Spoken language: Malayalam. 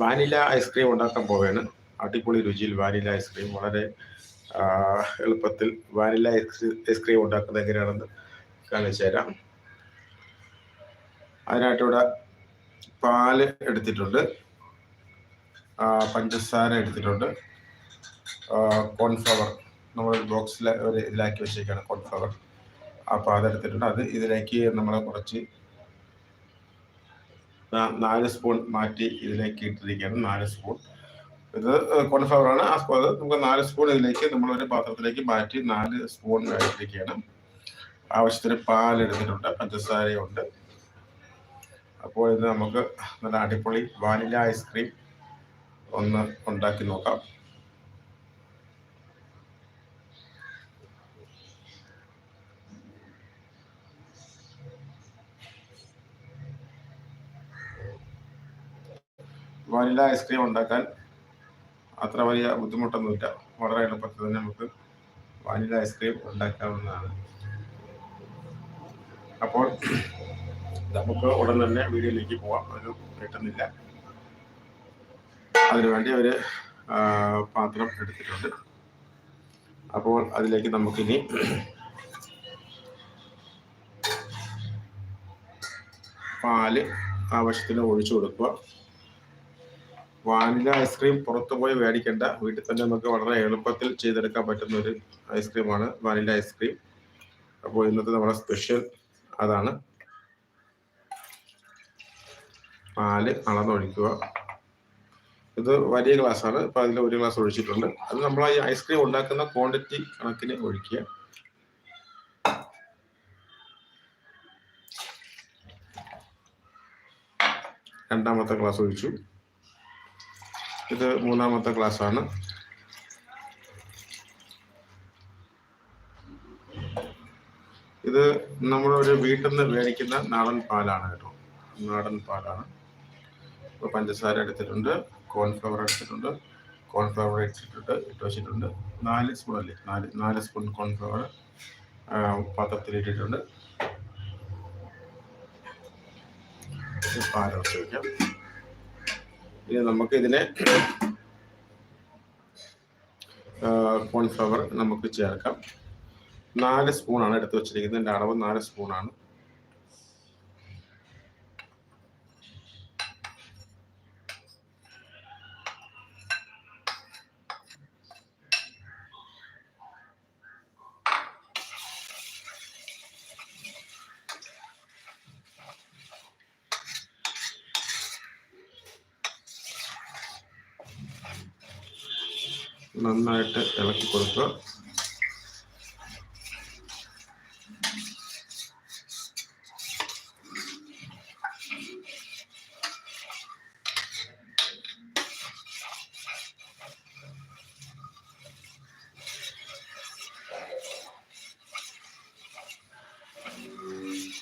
വാനില ഐസ്ക്രീം ഉണ്ടാക്കാൻ പോവുകയാണ് അടിപൊളി രുചിയിൽ വാനില ഐസ്ക്രീം വളരെ എളുപ്പത്തിൽ വാനില ഐസ്ക്രീം ഉണ്ടാക്കുന്നത് എങ്ങനെയാണെന്ന് കാണിച്ചു തരാം. അതിനായിട്ടിവിടെ പാൽ എടുത്തിട്ടുണ്ട്. പഞ്ചസാര എടുത്തിട്ടുണ്ട്. കോൺഫ്ലവർ. നമ്മൾ ബോക്സിൽ ഒരു ഇതിലാക്കി വെച്ചേക്കാണ് കോൺഫ്ലവർ. അപ്പോൾ അതെടുത്തിട്ടുണ്ട്. അത് ഇതിലേക്ക് നമ്മൾ കുറച്ച് നാല് സ്പൂൺ മാറ്റി ഇതിലേക്ക് ഇട്ടിരിക്കുകയാണ്. നാല് സ്പൂൺ. ഇത് കോൺഫ്ലവർ ആണ്. ആ സ്പോ അത് നമുക്ക് നാല് സ്പൂൺ ഇതിലേക്ക് നമ്മൾ ഒരു പാത്രത്തിലേക്ക് മാറ്റി നാല് സ്പൂൺ ഇട്ടിരിക്കുകയാണ്. ആവശ്യത്തിന് പാൽ എടുത്തിട്ടുണ്ട്. പഞ്ചസാരയുണ്ട് അപ്പോൾ ഇത് നമുക്ക് നല്ല അടിപൊളി വാനില ഐസ്ക്രീം ഒന്ന് ഉണ്ടാക്കി നോക്കാം. വാനില ഐസ്ക്രീം ഉണ്ടാക്കാൻ അത്ര വലിയ ബുദ്ധിമുട്ടൊന്നുമില്ല. വളരെ എളുപ്പത്തിൽ തന്നെ നമുക്ക് വാനില ഐസ്ക്രീം ഉണ്ടാക്കാവുന്നതാണ്. അപ്പോൾ നമുക്ക് ഉടൻ തന്നെ വീഡിയോയിലേക്ക് പോവാം. അത് കിട്ടുന്നില്ല അതിനുവേണ്ടി ഒരു പാത്രം എടുത്തിട്ടുണ്ട്. അപ്പോൾ അതിലേക്ക് നമുക്കിനി പാൽ ആവശ്യത്തിന് ഒഴിച്ചു കൊടുക്കുക. വാനില ഐസ്ക്രീം പുറത്തു പോയി മേടിക്കേണ്ട. വീട്ടിൽ തന്നെ നമുക്ക് വളരെ എളുപ്പത്തിൽ ചെയ്തെടുക്കാൻ പറ്റുന്ന ഒരു ഐസ്ക്രീമാണ് വാനില ഐസ്ക്രീം. അപ്പോൾ ഇന്നത്തെ നമ്മുടെ സ്പെഷ്യൽ അതാണ്. പാൽ അളന്നൊഴിക്കുക. ഇത് വലിയ ഗ്ലാസ്സാണ്. ഇപ്പൊ അതിൽ ഒരു ഗ്ലാസ് ഒഴിച്ചിട്ടുണ്ട്. അത് നമ്മൾ ഈ ഐസ്ക്രീം ഉണ്ടാക്കുന്ന ക്വാണ്ടിറ്റി കണക്കിന് ഒഴിക്കുക. രണ്ടാമത്തെ ഗ്ലാസ് ഒഴിച്ചു. ഇത് മൂന്നാമത്തെ ക്ലാസ്സാണ്. ഇത് നമ്മളൊരു വീട്ടിൽ നിന്ന് മേടിക്കുന്ന നാടൻ പാലാണ് കേട്ടോ. നാടൻ പാലാണ്. ഇപ്പോൾ പഞ്ചസാര എടുത്തിട്ടുണ്ട് കോൺഫ്ലവർ എടുത്തിട്ടുണ്ട് കോൺഫ്ലവർ ഇട്ടിട്ടുണ്ട് ഇട്ട് വെച്ചിട്ടുണ്ട്. നാല് സ്പൂൺ അല്ലേ? നാല് നാല് സ്പൂൺ കോൺഫ്ലവർ പാത്രത്തിൽ ഇട്ടിട്ടുണ്ട്. പാലൊഴിച്ച് വയ്ക്കാം ഇനി നമുക്ക് ഇതിനെ കോൺഫ്ലവർ നമുക്ക് ചേർക്കാം. നാല് സ്പൂണാണ് എടുത്ത് വെച്ചിരിക്കുന്നത്. എന്റെ അളവ് നാല് സ്പൂണാണ് നന്നായിട്ട് ഇളക്കി കൊടുക്കുക.